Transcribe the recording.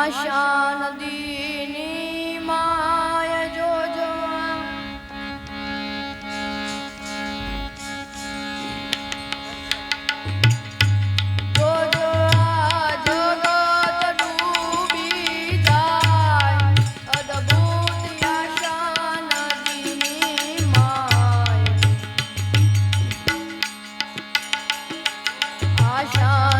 આશા નદીની માય જોજો આશા